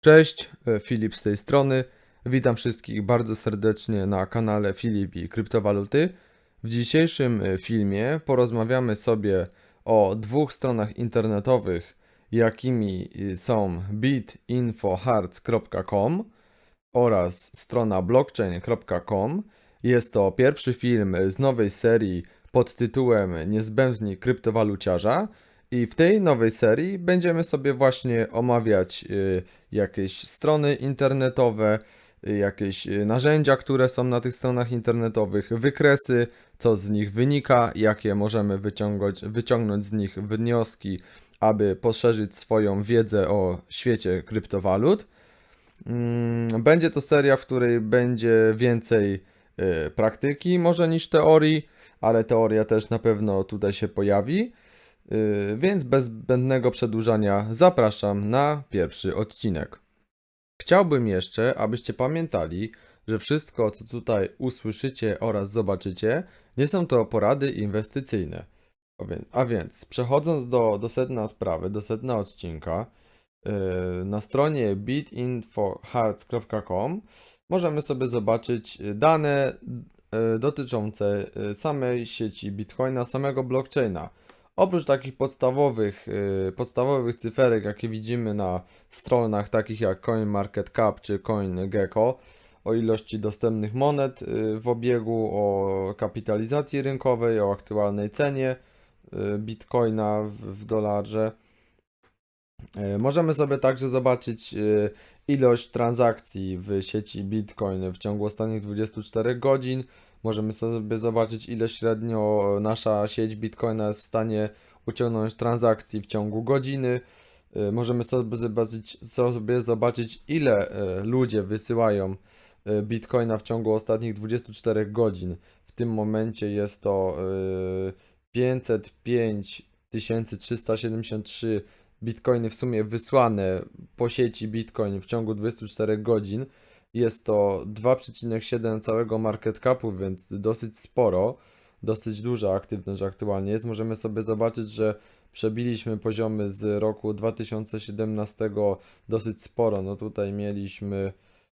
Cześć, e, Filip z tej strony. Witam wszystkich bardzo serdecznie na kanale Filip i kryptowaluty. W dzisiejszym e, filmie porozmawiamy sobie o dwóch stronach internetowych, jakimi e, są bitinfohearts.com oraz strona blockchain.com. Jest to pierwszy film z nowej serii pod tytułem Niezbędni kryptowaluciarza. I w tej nowej serii będziemy sobie właśnie omawiać y, jakieś strony internetowe, y, jakieś y, narzędzia, które są na tych stronach internetowych, wykresy, co z nich wynika, jakie możemy wyciągać, wyciągnąć z nich wnioski, aby poszerzyć swoją wiedzę o świecie kryptowalut. Mm, Będzie to seria, w której będzie więcej praktyki może niż teorii, ale teoria też na pewno tutaj się pojawi. Y, Więc bez zbędnego przedłużania zapraszam na pierwszy odcinek. Chciałbym jeszcze, abyście pamiętali, że wszystko, co tutaj usłyszycie oraz zobaczycie, nie są to porady inwestycyjne. A więc, przechodząc do, do sedna sprawy, do sedna odcinka, yy, na stronie bitinfohearts.com możemy sobie zobaczyć dane yy, dotyczące samej sieci Bitcoina, samego blockchaina. Oprócz takich podstawowych, yy, podstawowych cyferek, jakie widzimy na stronach takich jak CoinMarketCap czy CoinGecko, o ilości dostępnych monet yy, w obiegu, o kapitalizacji rynkowej, o aktualnej cenie yy, Bitcoina w, w dolarze. Yy, Możemy sobie także zobaczyć yy, ilość transakcji w sieci Bitcoin w ciągu ostatnich 24 godzin. Możemy sobie zobaczyć, ile średnio nasza sieć Bitcoina jest w stanie uciągnąć transakcji w ciągu godziny. Y, Możemy sobie zobaczyć, sobie zobaczyć, ile y, ludzie wysyłają y, Bitcoina w ciągu ostatnich 24 godzin. W tym momencie jest to y, 505 373 Bitcoiny w sumie wysłane po sieci Bitcoin w ciągu 24 godzin. Jest to 2,7 całego market capu, więc dosyć sporo, dosyć duża aktywność aktualnie jest. Możemy sobie zobaczyć, że przebiliśmy poziomy z roku 2017 dosyć sporo. No tutaj mieliśmy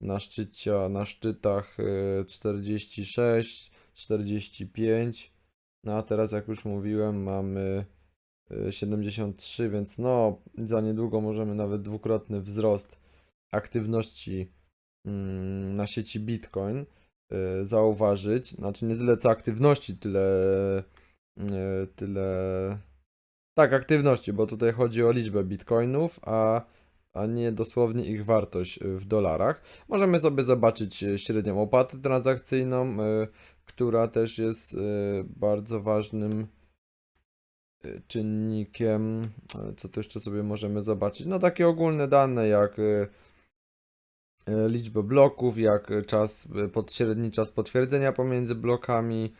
na szczycie, na szczytach y, 46, 45. No a teraz, jak już mówiłem, mamy y, 73, więc no za niedługo możemy nawet dwukrotny wzrost aktywności na sieci Bitcoin y, zauważyć. Znaczy nie tyle co aktywności, tyle y, tyle tak, aktywności, bo tutaj chodzi o liczbę bitcoinów, a, a nie dosłownie ich wartość w dolarach. Możemy sobie zobaczyć y, średnią opłatę transakcyjną, która też jest bardzo ważnym czynnikiem. Co tu jeszcze sobie możemy zobaczyć? No takie ogólne dane jak liczbę bloków, jak y, czas, y, pod, średni czas potwierdzenia pomiędzy blokami,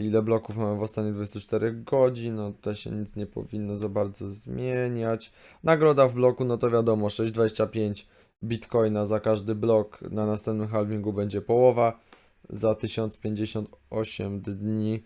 ile bloków mamy w ostatnich 24 godzin, no tutaj się nic nie powinno za bardzo zmieniać. Nagroda w bloku, no to wiadomo, 6,25 bitcoina za każdy blok, na następnym halvingu będzie połowa, za 1058 dni.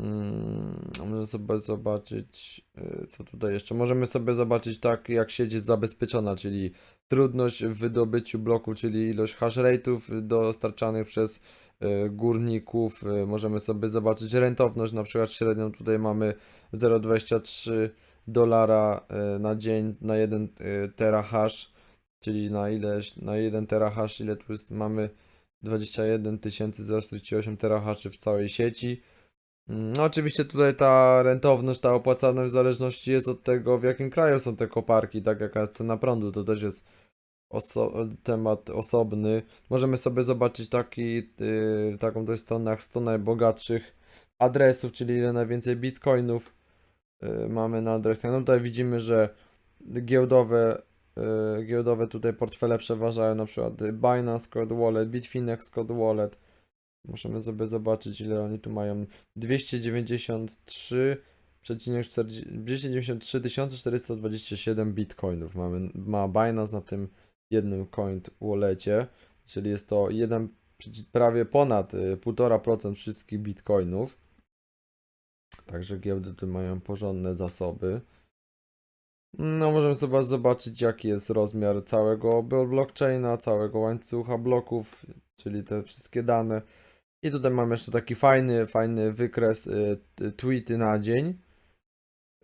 Mm, Możemy sobie zobaczyć, y, co tutaj jeszcze. Możemy sobie zobaczyć tak, jak sieć jest zabezpieczona, czyli trudność w wydobyciu bloku, czyli ilość hash rate'ów dostarczanych przez y, górników. Y, Możemy sobie zobaczyć rentowność, na przykład średnią tutaj mamy 0,23 dolara na dzień na 1 terahash, czyli na ileś, na 1 terahash, ile tu jest, mamy 21 048 terahaszy w całej sieci. No oczywiście tutaj ta rentowność, ta opłacalność w zależności jest od tego, w jakim kraju są te koparki, tak jaka jest cena prądu, to też jest oso- temat osobny. Możemy sobie zobaczyć taki, yy, taką też stronę jak 100 najbogatszych adresów, czyli ile najwięcej bitcoinów yy, mamy na adresach. No tutaj widzimy, że giełdowe, yy, giełdowe tutaj portfele przeważają, na przykład Binance Code Wallet, Bitfinex Code Wallet. Możemy sobie zobaczyć, ile oni tu mają. 293 293 427 bitcoinów mamy, ma Binance na tym jednym coin wallecie, czyli jest to jeden, prawie ponad y, 1,5% wszystkich bitcoinów. Także giełdy tu mają porządne zasoby. No, możemy sobie zobaczyć, jaki jest rozmiar całego blo- blockchaina, całego łańcucha bloków, czyli te wszystkie dane. I tutaj mamy jeszcze taki fajny, fajny wykres y, tweety na dzień.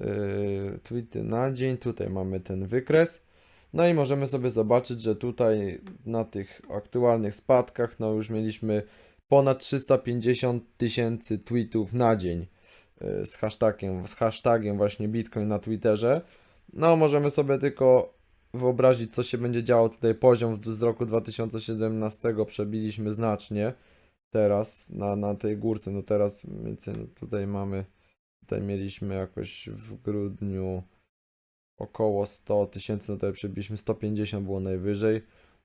Y, tweety na dzień, tutaj mamy ten wykres. No i możemy sobie zobaczyć, że tutaj na tych aktualnych spadkach, no już mieliśmy ponad 350 tysięcy tweetów na dzień y, z hashtagiem, z hashtagiem właśnie Bitcoin na Twitterze. No, możemy sobie tylko wyobrazić, co się będzie działo tutaj. Poziom z roku 2017 przebiliśmy znacznie teraz na, na tej górce. No teraz tutaj mamy, tutaj mieliśmy jakoś w grudniu około 100 tysięcy, no tutaj przebiliśmy 150 było najwyżej.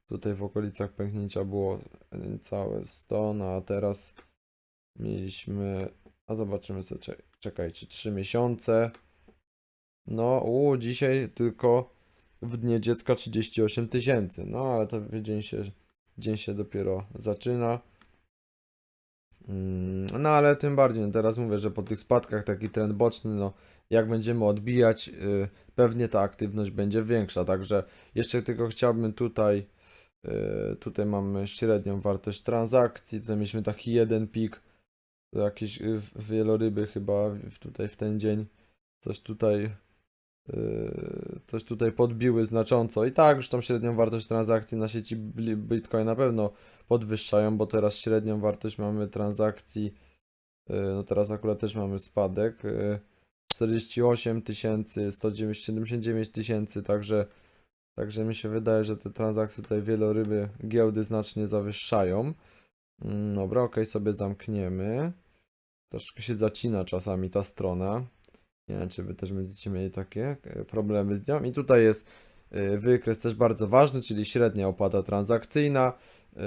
Tutaj w okolicach pęknięcia było całe 100, no a teraz mieliśmy, a zobaczymy sobie, czek- czekajcie, 3 miesiące. No, u, dzisiaj tylko w dnie dziecka 38 tysięcy. No, ale to dzień się, dzień się dopiero zaczyna. Mm, No, ale tym bardziej, no teraz mówię, że po tych spadkach taki trend boczny, no, jak będziemy odbijać, y, pewnie ta aktywność będzie większa. Także jeszcze tylko chciałbym tutaj, y, tutaj mamy średnią wartość transakcji, tutaj mieliśmy taki jeden pik, jakieś y, wieloryby chyba tutaj w ten dzień, coś tutaj coś tutaj podbiły znacząco. I tak, już tą średnią wartość transakcji na sieci Bitcoin na pewno podwyższają, bo teraz średnią wartość mamy transakcji. yy, No teraz akurat też mamy spadek. yy, 48 tysięcy, 179 tysięcy, także, także mi się wydaje, że te transakcje tutaj wieloryby giełdy znacznie zawyższają. Mm, Dobra, ok, sobie zamkniemy. Troszkę się zacina czasami ta strona. Nie wiem, czy wy też będziecie mieli takie e, problemy z nią. I tutaj jest e, wykres też bardzo ważny, czyli średnia opłata transakcyjna e,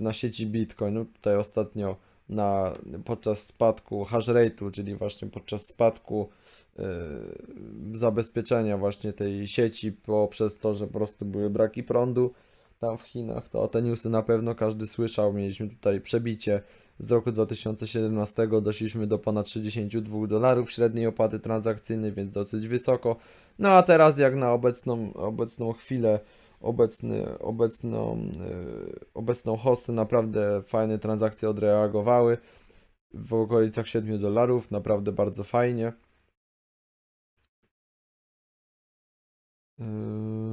na sieci Bitcoin. No tutaj ostatnio na, podczas spadku hash rate'u, czyli właśnie podczas spadku zabezpieczenia właśnie tej sieci poprzez to, że po prostu były braki prądu tam w Chinach, to o te newsy na pewno każdy słyszał. Mieliśmy tutaj przebicie z roku 2017 doszliśmy do ponad 62 dolarów średniej opłaty transakcyjnej, więc dosyć wysoko. No a teraz jak na obecną, obecną chwilę, obecny, obecną, yy, obecną hossę naprawdę fajne transakcje odreagowały w okolicach 7 dolarów, naprawdę bardzo fajnie. Yy,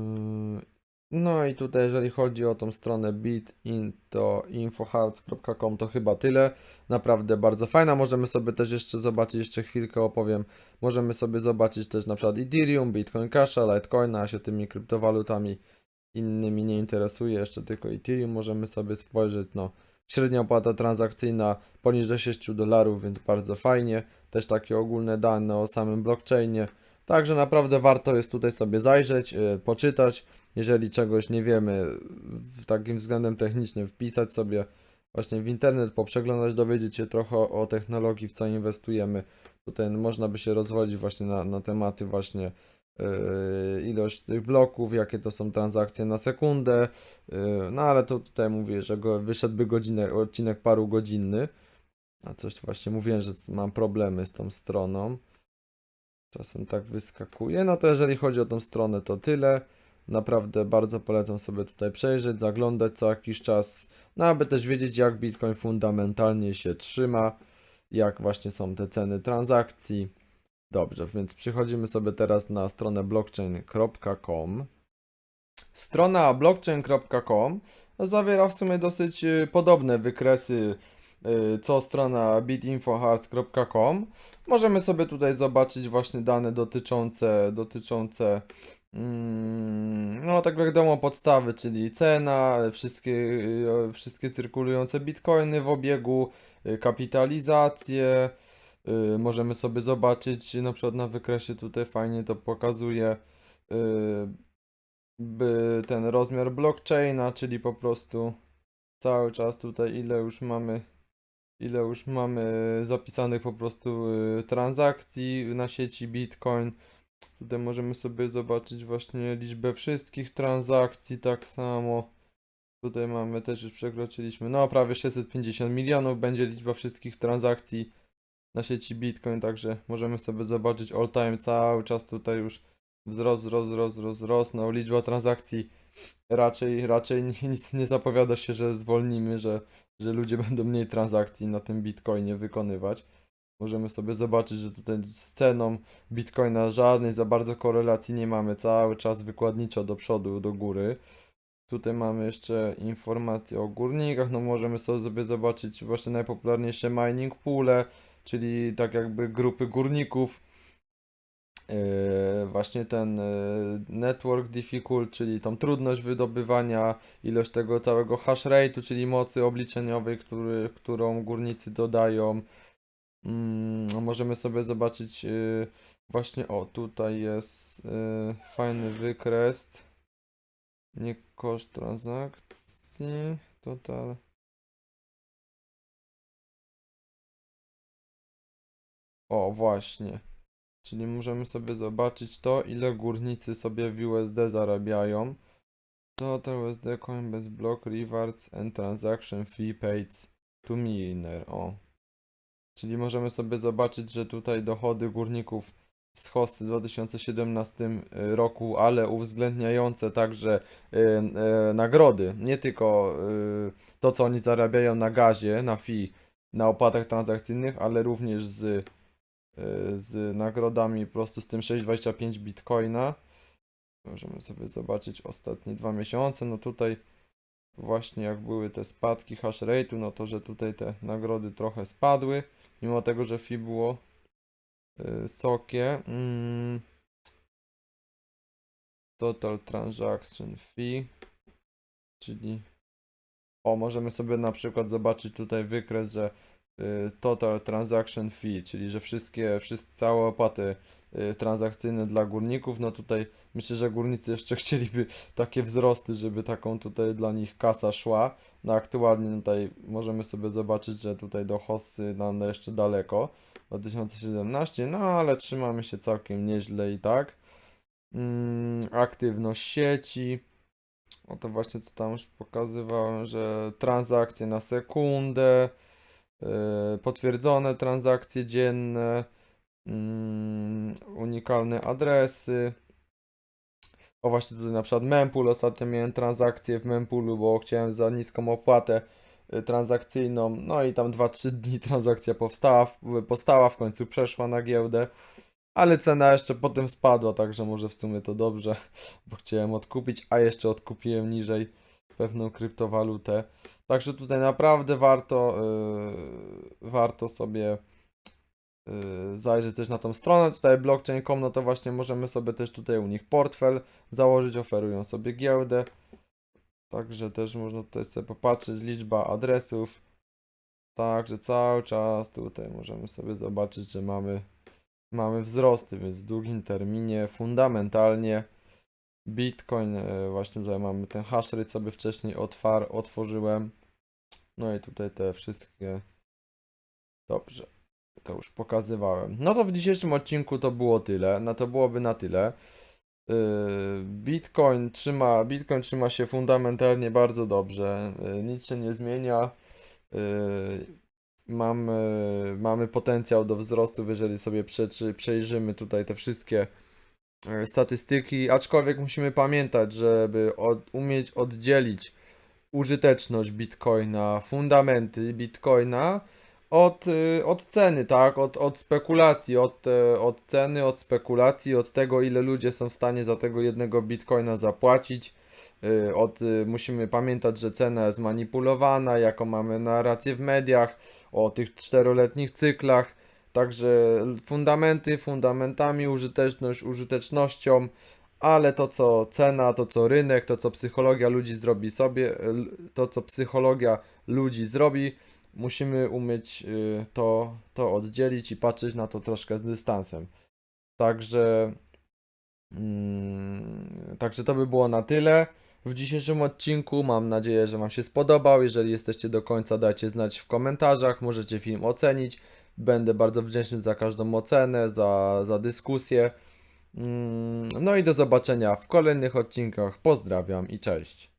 No i tutaj jeżeli chodzi o tą stronę bitin to chyba tyle. Naprawdę bardzo fajna. Możemy sobie też jeszcze zobaczyć, jeszcze chwilkę opowiem. Możemy sobie zobaczyć też na przykład Ethereum, Bitcoin Casha, Litecoina, ja się tymi kryptowalutami innymi nie interesuje, jeszcze tylko Ethereum możemy sobie spojrzeć, no średnia opłata transakcyjna poniżej 6 dolarów, więc bardzo fajnie. Też takie ogólne dane o samym blockchainie. Także naprawdę warto jest tutaj sobie zajrzeć, yy, poczytać. Jeżeli czegoś nie wiemy w takim względem technicznym, wpisać sobie właśnie w internet, poprzeglądać, dowiedzieć się trochę o, technologii, w co inwestujemy. Tutaj można by się rozwodzić właśnie na, na tematy właśnie yy, ilość tych bloków, jakie to są transakcje na sekundę. Yy, no ale to tutaj mówię, że go, wyszedłby godzinę, odcinek paru godzinny. A coś właśnie mówiłem, że mam problemy z tą stroną. Czasem tak wyskakuje. No to jeżeli chodzi o tą stronę, to tyle. Naprawdę bardzo polecam sobie tutaj przejrzeć, zaglądać co jakiś czas, no aby też wiedzieć jak Bitcoin fundamentalnie się trzyma, jak właśnie są te ceny transakcji. Dobrze, więc przechodzimy sobie teraz na stronę blockchain.com. Strona blockchain.com zawiera w sumie dosyć y, podobne wykresy y, co strona bitinfohearts.com. Możemy sobie tutaj zobaczyć właśnie dane dotyczące, dotyczące No, tak wiadomo, podstawy, czyli cena, wszystkie, y, wszystkie cyrkulujące bitcoiny w obiegu, y, kapitalizację. y, Możemy sobie zobaczyć, na przykład na wykresie tutaj fajnie to pokazuje ten rozmiar blockchaina, czyli po prostu cały czas tutaj ile już mamy ile już mamy zapisanych po prostu transakcji na sieci Bitcoin. Tutaj możemy sobie zobaczyć właśnie liczbę wszystkich transakcji, tak samo. Tutaj mamy też już przekroczyliśmy, no prawie 650 milionów będzie liczba wszystkich transakcji na sieci Bitcoin, także możemy sobie zobaczyć all time cały czas tutaj już wzrost, wzrost, wzrost, wzrost, wzrost. No, liczba transakcji raczej, raczej ni- nic nie zapowiada się, że zwolnimy, że, że ludzie będą mniej transakcji na tym Bitcoinie wykonywać. Możemy sobie zobaczyć, że tutaj z ceną Bitcoina żadnej za bardzo korelacji nie mamy. Cały czas wykładniczo do przodu, do góry. Tutaj mamy jeszcze informacje o górnikach. No możemy sobie zobaczyć właśnie najpopularniejsze mining poole, czyli tak jakby grupy górników. Yy, właśnie ten yy, network difficult, czyli tą trudność wydobywania, ilość tego całego hash rate'u, czyli mocy obliczeniowej, który, którą górnicy dodają. Mm, możemy sobie zobaczyć yy, właśnie, o tutaj jest yy, fajny wykres. Nie koszt transakcji, total. O, właśnie. Czyli możemy sobie zobaczyć to, ile górnicy sobie w USD zarabiają. Total USD Coinbase block rewards and transaction fee paid to miner. O. Czyli możemy sobie zobaczyć, że tutaj dochody górników z hosty w 2017 roku, ale uwzględniające także y, y, nagrody, nie tylko y, to, co oni zarabiają na gazie, na fee, na opłatach transakcyjnych, ale również z, y, z nagrodami po prostu z tym 6,25 bitcoina. Możemy sobie zobaczyć ostatnie dwa miesiące. No tutaj właśnie jak były te spadki hash rate'u, no to że tutaj te nagrody trochę spadły, mimo tego, że fee było y, sokie. Mm. Total transaction fee, czyli o, możemy sobie na przykład zobaczyć tutaj wykres, że y, total transaction fee, czyli że wszystkie, wszystkie całe opłaty y, transakcyjne dla górników, no tutaj myślę, że górnicy jeszcze chcieliby takie wzrosty, żeby taką tutaj dla nich kasa szła. No aktualnie tutaj możemy sobie zobaczyć, że tutaj do hossy nam jeszcze daleko. 2017, no ale trzymamy się całkiem nieźle i tak. Mm, aktywność sieci. O to właśnie co tam już pokazywałem, że transakcje na sekundę, yy, potwierdzone transakcje dzienne, mm, unikalne adresy. O właśnie tutaj na przykład mempool, ostatnio miałem transakcję w mempoolu, bo chciałem za niską opłatę y, transakcyjną, no i tam 2-3 dni transakcja powstała, powstała, w końcu przeszła na giełdę, ale cena jeszcze potem spadła, także może w sumie to dobrze, bo chciałem odkupić, a jeszcze odkupiłem niżej pewną kryptowalutę. Także tutaj naprawdę warto, yy, warto sobie zajrzeć też na tą stronę. Tutaj blockchain.com, no to właśnie możemy sobie też tutaj u nich portfel założyć, oferują sobie giełdę. Także też można tutaj sobie popatrzeć, liczba adresów. Także cały czas tutaj możemy sobie zobaczyć, że mamy, mamy wzrosty, więc w długim terminie fundamentalnie Bitcoin, e, właśnie tutaj mamy ten hash rate sobie wcześniej otwar, otworzyłem. No i tutaj te wszystkie. Dobrze, to już pokazywałem. No to w dzisiejszym odcinku to było tyle. No to byłoby na tyle. Yy, Bitcoin trzyma, Bitcoin trzyma się fundamentalnie bardzo dobrze. Yy, Nic się nie zmienia. Yy, Mamy, mamy potencjał do wzrostu, jeżeli sobie przejrzymy tutaj te wszystkie statystyki, aczkolwiek musimy pamiętać, żeby od, umieć oddzielić użyteczność Bitcoina, fundamenty Bitcoina od, y, od ceny, tak? Od, od spekulacji, od, e, od ceny, od spekulacji, od tego, ile ludzie są w stanie za tego jednego Bitcoina zapłacić. Y, Od, y, musimy pamiętać, że cena jest manipulowana, jaką mamy narrację w mediach, o tych czteroletnich cyklach. Także fundamenty fundamentami, użyteczność użytecznością, ale to co cena, to co rynek, to co psychologia ludzi zrobi sobie, to co psychologia ludzi zrobi, musimy umieć y, to, to oddzielić i patrzeć na to troszkę z dystansem. Także, mm, także to by było na tyle w dzisiejszym odcinku. Mam nadzieję, że Wam się spodobał. Jeżeli jesteście do końca, dajcie znać w komentarzach. Możecie film ocenić. Będę bardzo wdzięczny za każdą ocenę, za, za dyskusję. Mm, No i do zobaczenia w kolejnych odcinkach. Pozdrawiam i cześć.